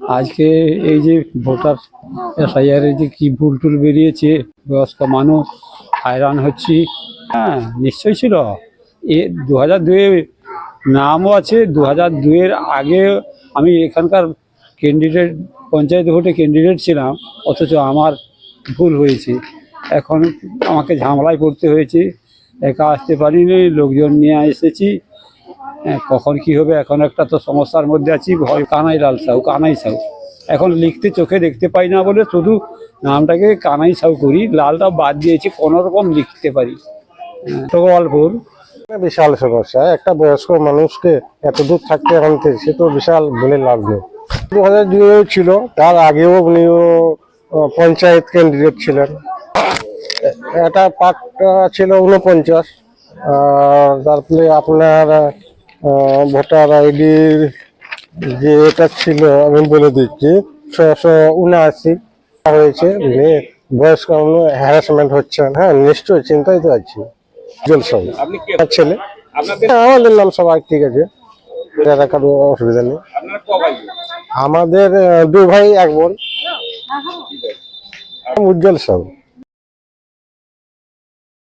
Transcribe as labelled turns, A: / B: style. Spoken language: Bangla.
A: আজকে এই যে ভোটার এর যে কি ভুল টুল বেরিয়েছে, বয়স্ক মানুষ, হয়রান হচ্ছি হ্যাঁ নিশ্চয়ই ছিল। এ দু হাজার দুয়ে নামও আছে দু হাজার দুয়ের আগে আমি এখানকার ক্যান্ডিডেট পঞ্চায়েত ভোটে ক্যান্ডিডেট ছিলাম, অথচ আমার ভুল হয়েছে। এখন আমাকে ঝামেলায় পড়তে হয়েছে, একা আসতে পারিনি, লোকজন নিয়ে এসেছি কখন কি হবে? এখন একটা তো সমস্যার মধ্যে আছি, ভয়, কানাই লাল সাউ, কানাই সাউ। এখন লিখতে চোখে দেখতে পাই না বলে শুধু নামটাকে কানাই সাউ করি, লালটা বাদ দিয়েছি, কোনো রকম লিখতে পারি। গোপালপুর
B: বিশাল সমস্যা, একটা বয়স্ক মানুষকে এত দূর থাকতে আনতে সে তো বিশাল বলে নেই। দু হাজার দুইও ছিল, তার আগেও উনিও পঞ্চায়েত ক্যান্ডিডেট ছিলেন। এটা পাকটা ছিল উনপঞ্চাশ তারপরে আপনার ভোটার আইডির যে এটা ছিল আমি বলে দিচ্ছি ছশো উনআশি হয়েছে যে বয়স্ক হ্যারাসমেন্ট হচ্ছেন হ্যাঁ নিশ্চয়ই চিন্তায় তো আছি।
C: আপনি
B: ছেলে। আমাদের নাম সবাই ঠিক আছে। এটা কারও অসুবিধা নেই। আমাদের দু ভাই এক বোন। উজ্জ্বল সব।